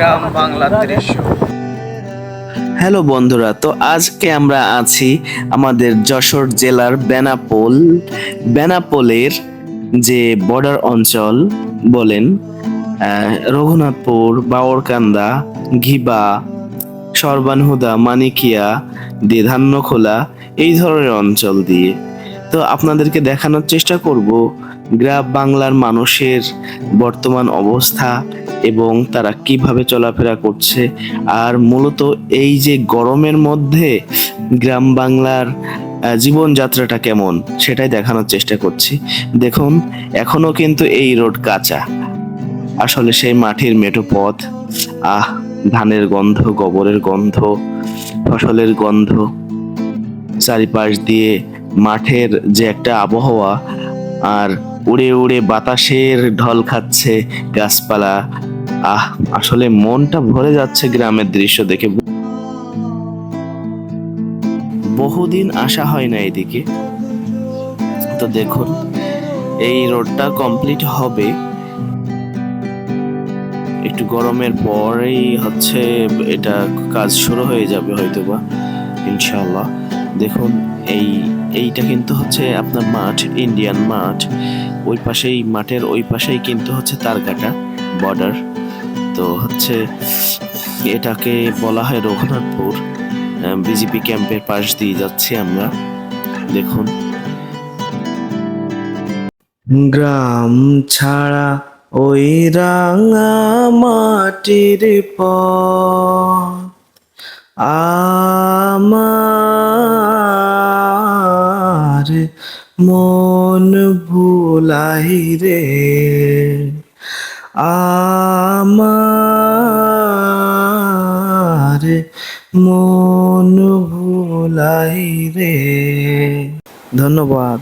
গ্রাম বাংলার দৃশ্য। হ্যালো বন্ধুরা, তো আজকে আমরা আছি আমাদের যশোর জেলার বেনাপোল, বেনাপোলের যে বর্ডার অঞ্চল বলেন রঘুনাথপুর বাওরকান্দা ঘিবা, সরবানহুদা, মানিকিয়া দিয়ে ধান্যখোলা এই ধরনের অঞ্চল দিয়ে। তো আপনাদেরকে দেখানোর চেষ্টা করব গ্রাম বাংলার মানুষের বর্তমান অবস্থা এবং তারা কীভাবে চলাফেরা করছে। আর মূলত এই যে গরমের মধ্যে গ্রাম বাংলার জীবনযাত্রাটা কেমন, সেটাই দেখানোর চেষ্টা করছি। দেখুন, এখনও কিন্তু এই রোড কাঁচা। আসলে সেই মাটির মেটো পথ, আহ, ধানের গন্ধ, গোবরের গন্ধ, ফসলের গন্ধ, চারিপাশ দিয়ে মাঠের যে একটা আবহাওয়া, আর উড়ে উড়ে বাতাসের ঢল খাচ্ছে গাছপালা আহ, আসলে মনটা ভরে যাচ্ছে গ্রামের দৃশ্য দেখে। বহুদিন আসা হয় না এদিকে। তো দেখুন, এই রোডটা কমপ্লিট হবে। একটু গরমের পরেই হচ্ছে এটা কাজ শুরু হয়ে যাবে হয়তোবা ইনশাল্লাহ দেখুন, এই, এইটা কিন্তু হচ্ছে আপনার মাঠ ইন্ডিয়ান মাঠ। ওই পাশেই, মাঠের ওই পাশেই কিন্তু হচ্ছে তারকাটা বর্ডার তো হচ্ছে এটাকে বলা হয় রঘুনাথপুর। বিজেপি ক্যাম্পের পাশ দিয়ে যাচ্ছি আমরা। দেখুন। গ্রাম ছাড়া ওই রাঙা মাটির পথ। আমার মন ভুলাই রে। আমার মন ভুলাই রে। ধন্যবাদ।